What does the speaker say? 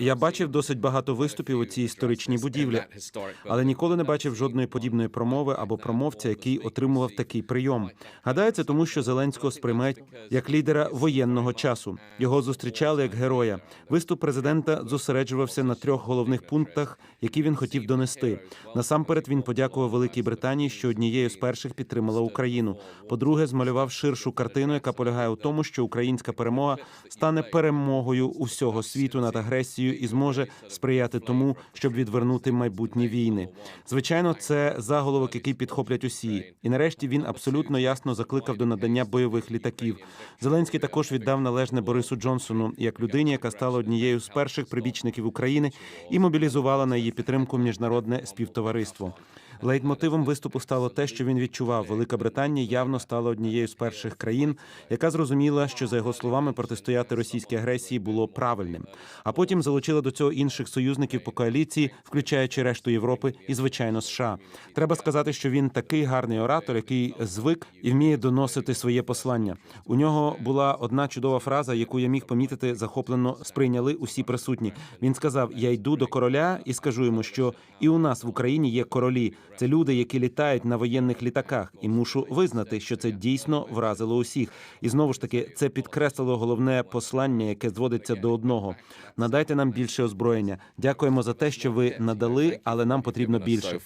Я бачив досить багато виступів у цій історичній будівлі, але ніколи не бачив жодної подібної промови або промовця, який отримував такий прийом. Це тому, що Зеленського сприймають як лідера воєнного часу. Його зустрічали як героя. Виступ президента зосереджувався на трьох головних пунктах, які він хотів донести. Насамперед він подякував Великій Британії, що однією з перших підтримала Україну. По-друге, змалював ширшу картину, яка полягає у тому, що українська перемога стане перемогою усього світу над агресією і зможе сприяти тому, щоб відвернути майбутні війни. Звичайно, це заголовок, який підхоплять усі. І нарешті він абсолютно ясно закликав до надання бойових літаків. Зеленський також віддав належне Борису Джонсону як людині, яка стала однією з перших прибічників України і мобілізувала на її підтримку міжнародне співтовариство. Лейтмотивом виступу стало те, що він відчував. Велика Британія явно стала однією з перших країн, яка зрозуміла, що за його словами протистояти російській агресії було правильним. А потім залучила до цього інших союзників по коаліції, включаючи решту Європи і, звичайно, США. Треба сказати, що він такий гарний оратор, який звик і вміє доносити своє послання. У нього була одна чудова фраза, яку я міг помітити, захоплено сприйняли усі присутні. Він сказав: Я йду до короля і скажу йому, що і у нас в Україні є королі. Це люди, які літають на воєнних літаках, і мушу визнати, що це дійсно вразило усіх. І знову ж таки, це підкреслило головне послання, яке зводиться до одного: надайте нам більше озброєння. Дякуємо за те, що ви надали, але нам потрібно більше.